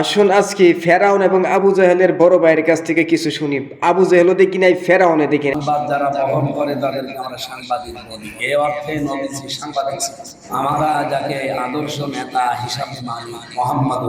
আসুন আজকে ফেরাউন এবং আবু জাহেলের বড় ভাইয়ের কাছ থেকে কিছু শুনি। আবু জাহেলও দেখি নাই ফেরাউনে দেখি যারা বহন করে তাদেরকে আমরা সাংবাদিক বলি। এ অর্থে নবীজি সাংবাদিক। আমরা যাকে আদর্শ নেতা হিসাবে মানি মোহাম্মদ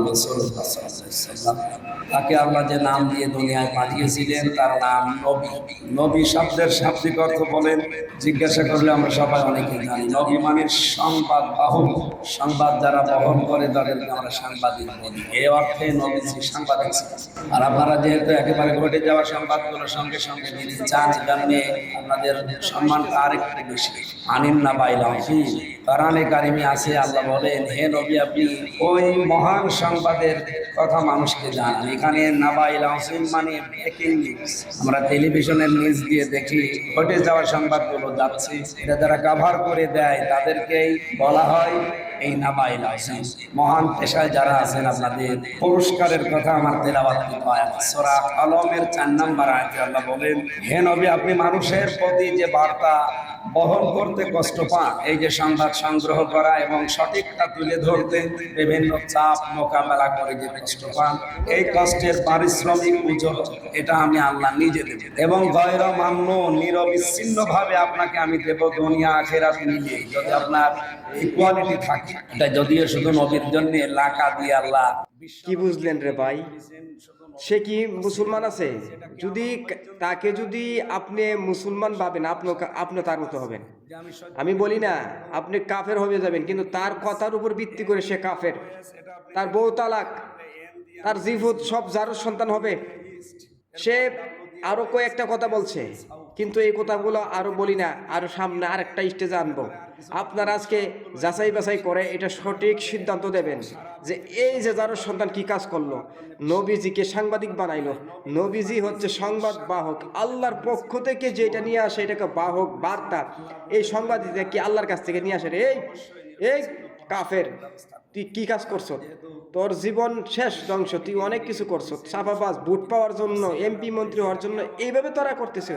তাকে আল্লাহ যে নাম দিয়ে দুনিয়ায় পাঠিয়েছিলেন, তার নাম নবী। নবী শব্দের শাব্দিক অর্থ বলেন, জিজ্ঞাসা করলে আমরা সবাই অনেকে জানি, নবী মানে সংবাদ বাহক। সংবাদ যারা বহন করে তাদেরকে আমরা সাংবাদিক বলি। এ অর্থে নবীজি। আর আপনারা যেহেতু একেবারে ঘটে যাওয়া সঙ্গে সঙ্গে চান আপনাদের বেশি। আনিন না কারিমে আছে আল্লাহ বলেন, হে নবী, আপনি ওই মহান সংবাদের কথা মানুষকে জানান। এখানে হাসিন মানে ব্রেকিং নিউজ আমরা টেলিভিশনের নিউজ দিয়ে দেখি, ঘটে যাওয়া সংবাদগুলো যাচ্ছে। এটা যারা কাভার করে দেয়, তাদেরকেই বলা হয় এই নাবাইল হাসিন মহান পেশায় যারা আছেন আপনাদের, পুরস্কারের কথা আমার তেলাবাদ সোরা আলমের চার নাম্বার আয়তে আল্লাহ বলেন, হে নবী, আপনি মানুষের প্রতি যে বার্তা বহন করতে কষ্ট পান, এই যে সংবাদ সংগ্রহ করা এবং সঠিকটা তুলে ধরতে বিভিন্ন চাপ মোকাবেলা করে যে কষ্ট পান, এই কষ্টের পারিশ্রমিক উজ্জ্বল এটা আমি আল্লাহ নিজে দেব। এবং গয়র মান্য নিরবিচ্ছিন্ন ভাবে আপনাকে আমি দেব দুনিয়া, আখেরাত মিলিয়ে যদি আপনার ইকুয়ালিটি থাকে যদিও শুধু নবীর জন্য লাকা দিয়ে আল্লাহ কি বুঝলেন রে ভাই? সে কি মুসলমান আছে? যদি তাকে যদি আপনি মুসলমান ভাবেন, আপনি তার মতো হবেন। আমি বলি না, আপনি কাফের হয়ে যাবেন, কিন্তু তার কথার উপর ভিত্তি করে সে কাফের। তার বউ তালাক, তার জিভুত সব যার সন্তান হবে। সে আরও কয়েকটা কথা বলছে। কিন্তু এই কথাগুলো আরও বলি না, আরও সামনে আরেকটা স্টেজে আনব। আপনারা আজকে যাচাই বাছাই করে এটা সঠিক সিদ্ধান্ত দেবেন যে এই যে যার সন্তান কি কাজ করল, নবীজিকে সাংবাদিক বানাইলো, নবীজি হচ্ছে সংবাদ বাহক, আল্লাহর পক্ষ থেকে যেটা নিয়ে আসে এটাকে বাহক বার্তা। এই সংবাদিকটা কি আল্লাহর কাছ থেকে নিয়ে আসে রে? এই কাফের, তুই কি কাজ করছ? তোর জীবন শেষ, ধ্বংস, তুই অনেক কিছু করছ চাপাবাজ ভোট পাওয়ার জন্য, এমপি মন্ত্রী হওয়ার জন্য, এইভাবে তোরা করতেছে।